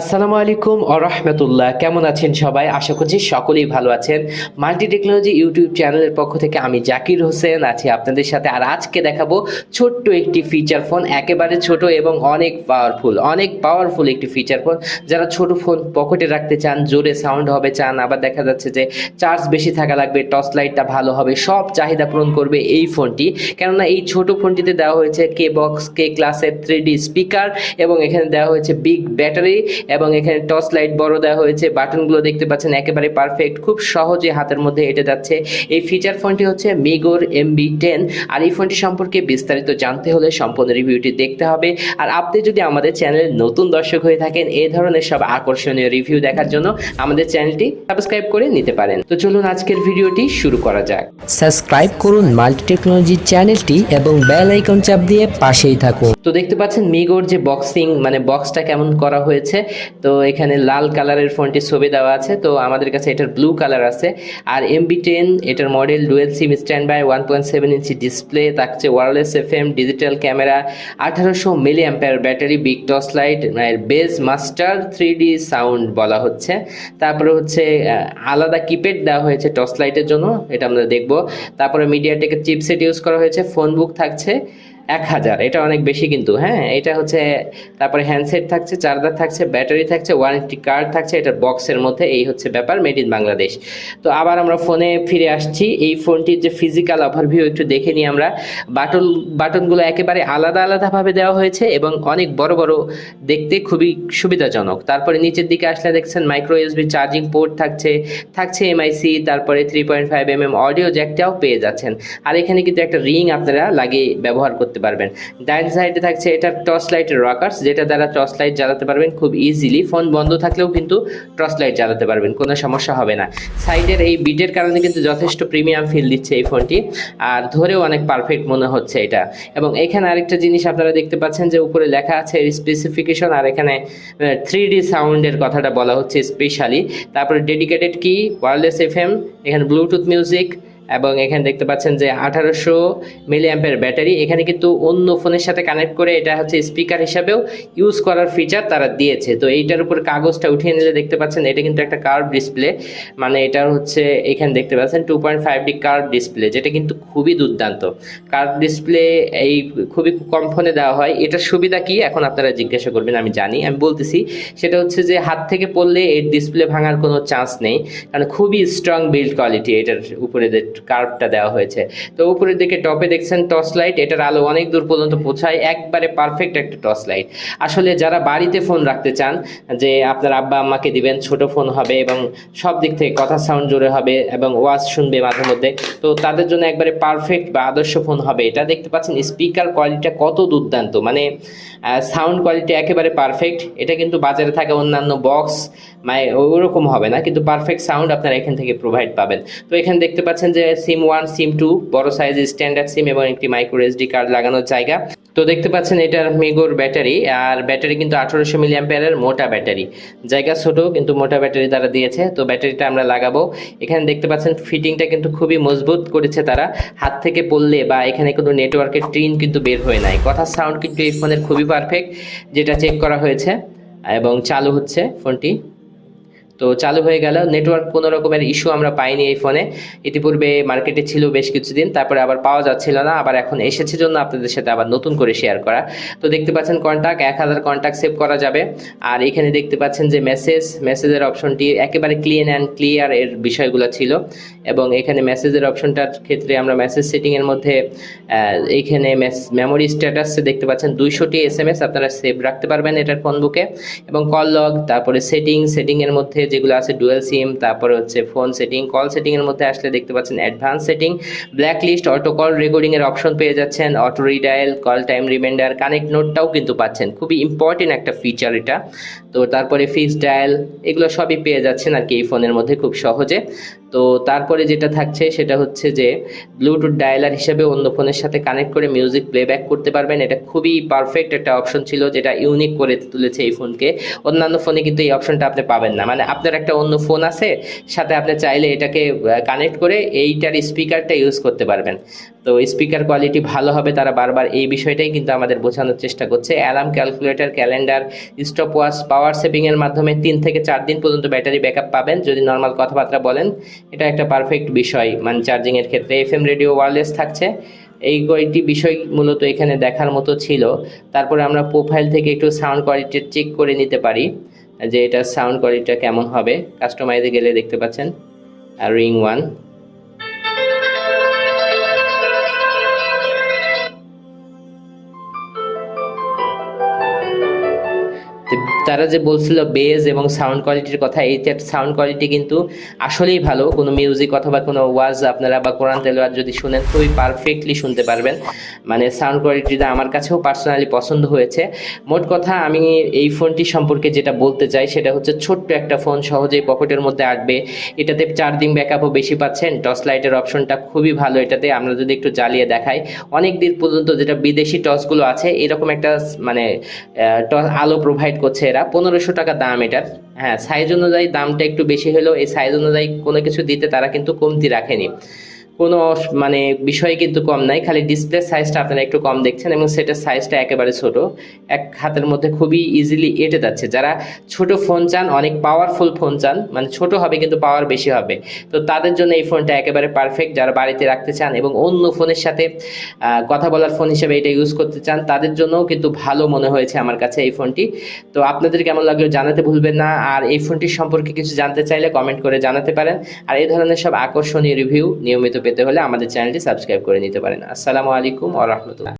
আসসালামু আলাইকুম আরহামতুল্লাহ কেমন আছেন সবাই? আশা করছি সকলেই ভালো আছেন। মাল্টি টেকনোলজি ইউটিউব চ্যানেলের পক্ষ থেকে আমি জাকির হোসেন আছি আপনাদের সাথে। আর আজকে দেখাবো ছোট্ট একটি ফিচার ফোন একেবারে ছোট এবং অনেক পাওয়ারফুল অনেক পাওয়ারফুল একটি ফিচার ফোন যারা ছোট ফোন পকেটে রাখতে চান, জোরে সাউন্ড হবে, চান, আবার দেখা যাচ্ছে যে চার্জ বেশি থাকা লাগবে টর্চ লাইটটা ভালো হবে, সব চাহিদা পূরণ করবে এই ফোনটি কেননা এই ছোট ফোনটিতে দেওয়া হয়েছে কে বক্স কে ক্লাসের থ্রি স্পিকার এবং এখানে দেওয়া হয়েছে বিগ ব্যাটারি এবং এখানে টর্চ লাইট বড় দেওয়া হয়েছে বাটনগুলো দেখতে পাচ্ছেন একেবারে পারফেক্ট খুব সহজে হাতের মধ্যে হেঁটে যাচ্ছে। এই ফিচার ফোনটি হচ্ছে মিগোর এমবি টেন আর এই ফোনটি সম্পর্কে বিস্তারিত জানতে হলে সম্পূর্ণ রিভিউটি দেখতে হবে। আর আপনি যদি আমাদের চ্যানেলের নতুন দর্শক হয়ে থাকেন এই ধরনের সব আকর্ষণীয় রিভিউ দেখার জন্য আমাদের চ্যানেলটি সাবস্ক্রাইব করে নিতে পারেন। তো চলুন আজকের ভিডিওটি শুরু করা যাক। সাবস্ক্রাইব করুন মাল্টি টেকনোলজি চ্যানেলটি এবং বেল আইকন চাপ দিয়ে পাশেই থাকুন। তো দেখতে পাচ্ছেন মিগোর যে বক্সিং মানে বক্সটা কেমন করা হয়েছে তো এখানে লাল কালারের ফোনটি ছবি দেওয়া আছে, তো আমাদের কাছে এটার ব্লু কালার আছে। আর এমবি টেন এটার model dual SIM standby one point seven inch display থাকছে wireless F M digital camera আঠারোশো milliampere battery big toss light bass master three D sound বলা হচ্ছে। তারপরে হচ্ছে আলাদা কিপ্যাড দেওয়া হয়েছে টর্চ লাইটের জন্য, এটা আমরা দেখব। তারপরে মিডিয়াটেকের চিপসেট ইউজ করা হয়েছে ফোন বুক থাকছে। এক হাজার, এটা অনেক বেশি কিন্তু হ্যাঁ? এটা হচ্ছে, তারপরে হ্যান্ডসেট থাকছে চার্জার থাকছে ব্যাটারি থাকছে ওয়ারেন্টি কার্ড থাকছে, এটা বক্সের মধ্যে, এই হচ্ছে ব্যাপার মেড ইন বাংলাদেশ তো আবার আমরা ফোনে ফিরে আসছি, এই ফোনটির যে ফিজিক্যাল ওভারভিউ একটু দেখে নিই আমরা। বাটন বাটনগুলো একেবারে আলাদা আলাদাভাবে দেওয়া হয়েছে এবং অনেক বড় বড় দেখতে খুবই সুবিধাজনক। তারপরে নিচের দিকে আসলে দেখছেন মাইক্রো ইউএসবি চার্জিং পোর্ট থাকছে থাকছে এমআইসি তারপরে three point five M M audio জ্যাকটাও পেয়ে যাচ্ছেন। আর এখানে কিন্তু একটা রিং আপনারা লাগিয়ে ব্যবহার করতে পারবেন। ডাইন সাইডে থাকছে এটা টর্চ লাইটের রকার্স যেটা দ্বারা টর্চ লাইট জ্বালাতে পারবেন খুব ইজিলি ফোন বন্ধ থাকলেও কিন্তু টর্চ লাইট জ্বালাতে পারবেন, কোনো সমস্যা হবে না। সাইডের এই বিটের কারণে কিন্তু যথেষ্ট প্রিমিয়াম ফিল দিচ্ছে এই ফোনটি, আর ধরেও অনেক পারফেক্ট মনে হচ্ছে এটা। এবং এখানে আরেকটা জিনিস আপনারা দেখতে পাচ্ছেন যে উপরে লেখা আছে স্পেসিফিকেশন আর এখানে থ্রি ডি সাউন্ডের কথাটা বলা হচ্ছে স্পেশালি তারপরে ডেডিকেটেড কি ওয়ারলেস এফ এখানে ব্লুটুথ মিউজিক এবং এখানে দেখতে পাচ্ছেন যে আঠারোশো মিলি অ্যাম্পের ব্যাটারি। এখানে কিন্তু অন্য ফোনের সাথে কানেক্ট করে এটা হচ্ছে স্পিকার হিসাবেও ইউজ করার ফিচার তারা দিয়েছে। তো এইটার উপর কাগজটা উঠিয়ে নিলে দেখতে পাচ্ছেন, এটা কিন্তু একটা কার্ভ ডিসপ্লে মানে এটা হচ্ছে এখানে দেখতে পাচ্ছেন two point five D curve display যেটা কিন্তু খুবই দুর্দান্ত। কার্ভ ডিসপ্লে এই খুবই কম ফোনে দেওয়া হয়। এটার সুবিধা কি? এখন আপনারা জিজ্ঞাসা করবেন, আমি জানি, আমি বলতেছি। সেটা হচ্ছে যে হাত থেকে পড়লে এর ডিসপ্লে ভাঙার কোনো চান্স নেই। কারণ খুবই স্ট্রং বিল্ড কোয়ালিটি এটার উপরে কার্ভটা দেওয়া হয়েছে। তো উপরের দিকে টপে দেখছেন টর্চ লাইট এটার আলো অনেক দূর পর্যন্ত পৌঁছায়, একবারে পারফেক্ট একটা টর্চ লাইট আসলে যারা বাড়িতে ফোন রাখতে চান, যে আপনার আব্বা আম্মাকে দিবেন, ছোট ফোন হবে এবং সব দিক থেকে কথা সাউন্ড জোরে হবে এবং ওয়াজ শুনবে মাঝে মধ্যে, তো তাদের জন্য একবারে পারফেক্ট বা আদর্শ ফোন হবে। এটা দেখতে পাচ্ছেন স্পিকার কোয়ালিটিটা কত দুর্দান্ত মানে সাউন্ড কোয়ালিটি একেবারে পারফেক্ট এটা কিন্তু বাজারে থাকা অন্যান্য বক্স মানে ওরকম হবে না, কিন্তু পারফেক্ট সাউন্ড আপনারা এখান থেকে প্রোভাইড পাবেন। তো এখানে দেখতে পাচ্ছেন যে সিম ওয়ান, সিম টু, বড় সাইজ স্ট্যান্ডার্ড সিম এবং একটি মাইক্রো এসডি কার্ড লাগানোর জায়গা। তো দেখতে পাচ্ছেন এটার মেগোর ব্যাটারি, আর ব্যাটারি কিন্তু আঠারোশো মিলি অ্যাম্পিয়ারের মোটা ব্যাটারি। জায়গা ছোট, কিন্তু মোটা ব্যাটারি তারা দিয়েছে। তো ব্যাটারিটা আমরা লাগাবো। এখানে দেখতে পাচ্ছেন ফিটিংটা কিন্তু খুবই মজবুত করেছে তারা। হাত থেকে পড়লে বা এখানে কোনো নেটওয়ার্কের ট্রিন কিন্তু বের হয়ে নাই। কথার সাউন্ড কিন্তু এই ফোনের খুবই পারফেক্ট যেটা চেক করা হয়েছে, এবং চালু হচ্ছে ফোনটি তো চালু হয়ে গেল। নেটওয়ার্ক কোনো রকমের ইস্যু আমরা পাইনি এই ফোনে ইতিপূর্বে মার্কেটে ছিল বেশ কিছুদিন, তারপরে আবার পাওয়া যাচ্ছিল না, আবার এখন এসেছে জন্য আপনাদের সাথে আবার নতুন করে শেয়ার করা। তো দেখতে পাচ্ছেন কন্ট্যাক্ট এক হাজার কন্ট্যাক্ট সেভ করা যাবে। আর এখানে দেখতে পাচ্ছেন যে মেসেজ মেসেজের অপশনটি একেবারে ক্লিন অ্যান্ড ক্লিয়ার এর বিষয়গুলো ছিল। এবং এখানে মেসেজের অপশনটার ক্ষেত্রে আমরা মেসেজ সেটিংয়ের মধ্যে এইখানে মেমোরি স্ট্যাটাসে দেখতে পাচ্ছেন দুইশোটি এস এম এস আপনারা সেভ রাখতে পারবেন এটার ফোন বুকে এবং কল লগ তারপরে সেটিং সেটিংয়ের মধ্যে যেগুলো আছে ডুয়েল সিম তারপরে হচ্ছে ফোন সেটিং কল সেটিংয়ের মধ্যে আসলে দেখতে পাচ্ছেন advance setting black list auto call রেকর্ডিংয়ের অপশন পেয়ে যাচ্ছেন auto redial call time reminder connect নোটটাও কিন্তু পাচ্ছেন। খুবই ইম্পর্টেন্ট একটা ফিচার এটা। তো তারপরে ফিক্স ডায়াল এগুলো সবই পেয়ে যাচ্ছেন আর কি এই ফোনের মধ্যে খুব সহজে। তো তারপরে যেটা থাকছে সেটা হচ্ছে যে ব্লুটুথ ডায়ালার হিসেবে অন্য ফোনের সাথে কানেক্ট করে মিউজিক প্লেব্যাক করতে পারবেন। এটা খুবই পারফেক্ট একটা অপশন ছিল যেটা ইউনিক করে তুলেছে এই ফোনকে। অন্যান্য ফোনে কিন্তু এই অপশনটা আপনি পাবেন না। মানে আপনার একটা অন্য ফোন আছে, সাথে আপনি চাইলে এটাকে কানেক্ট করে এইটার স্পিকারটা ইউজ করতে পারবেন। তো স্পিকার কোয়ালিটি ভালো হবে, তারা বারবার এই বিষয়টাই কিন্তু আমাদের বোঝানোর চেষ্টা করছে। Alarm calculator calendar stop watch power সেভিংয়ের মাধ্যমে তিন থেকে চার দিন পর্যন্ত ব্যাটারি ব্যাকআপ পাবেন। যদি নর্মাল কথাবার্তা বলেন এটা একটা পারফেক্ট বিষয়। মানে চার্জিংয়ের ক্ষেত্রে এফ এম রেডিও ওয়ারলেস থাকছে। এই কয়েকটি বিষয় মূলত এখানে দেখার মতো ছিল। তারপরে আমরা প্রোফাইল থেকে একটু সাউন্ড কোয়ালিটি চেক করে নিতে পারি, যে এটা সাউন্ড কোয়ালিটিটা কেমন হবে। কাস্টমাইজে গেলে দেখতে পাচ্ছেন। রিং ওয়ান তারা যে বলছিল বেজ এবং সাউন্ড কোয়ালিটির কথা, এই সাউন্ড কোয়ালিটি কিন্তু আসলেই ভালো। কোনো মিউজিক অথবা কোনো ওয়াজ আপনারা বা কোরআন তেলোয়ার যদি শুনেন, খুবই পারফেক্টলি শুনতে পারবেন। মানে সাউন্ড কোয়ালিটিটা আমার কাছেও পার্সোনালি পছন্দ হয়েছে। মোট কথা, আমি এই ফোনটি সম্পর্কে যেটা বলতে চাই, সেটা হচ্ছে ছোট্ট একটা ফোন, সহজেই পকেটের মধ্যে আটবে এটাতে চার দিন ব্যাকআপও বেশি পাচ্ছেন। টর্চ লাইটের অপশনটা খুবই ভালো এটাতে। আমরা যদি একটু জ্বালিয়ে দেখাই, অনেক দিন পর্যন্ত যেটা বিদেশি টর্চগুলো আছে, এরকম একটা মানে টর্চ আলো প্রোভাইড করছে এরা। পনেরোশো টাকা দাম এটার হ্যাঁ সাইজ অনুযায়ী দামটা একটু বেশি হলেও এই সাইজ অনুযায়ী কোনো কিছু দিতে তারা কিন্তু কমতি রাখেনি। কোনো মানে বিষয় কিন্তু কম নাই, খালি ডিসপ্লে সাইজটা আপনারা একটু কম দেখছেন এবং সেটার সাইজটা একেবারে ছোট। এক হাতের মধ্যে খুবই ইজিলি এটে যাচ্ছে। যারা ছোট ফোন চান, অনেক পাওয়ারফুল ফোন চান মানে ছোট হবে কিন্তু পাওয়ার বেশি হবে, তো তাদের জন্য এই ফোনটা একেবারে পারফেক্ট যারা বাড়িতে রাখতে চান এবং অন্য ফোনের সাথে কথা বলার ফোন হিসেবে এটা ইউজ করতে চান, তাদের জন্যও কিন্তু ভালো মনে হয়েছে আমার কাছে এই ফোনটি তো আপনাদের কেমন লাগল জানাতে ভুলবেন না, আর এই ফোনটির সম্পর্কে কিছু জানতে চাইলে কমেন্ট করে জানাতে পারেন। আর এই ধরনের সব আকর্ষণীয় রিভিউ নিয়মিত পেতে হলে আমাদের চ্যানেলটি সাবস্ক্রাইব করে নিতে পারেন। আসসালামু আলাইকুম আ রাহমাতুল্লাহ।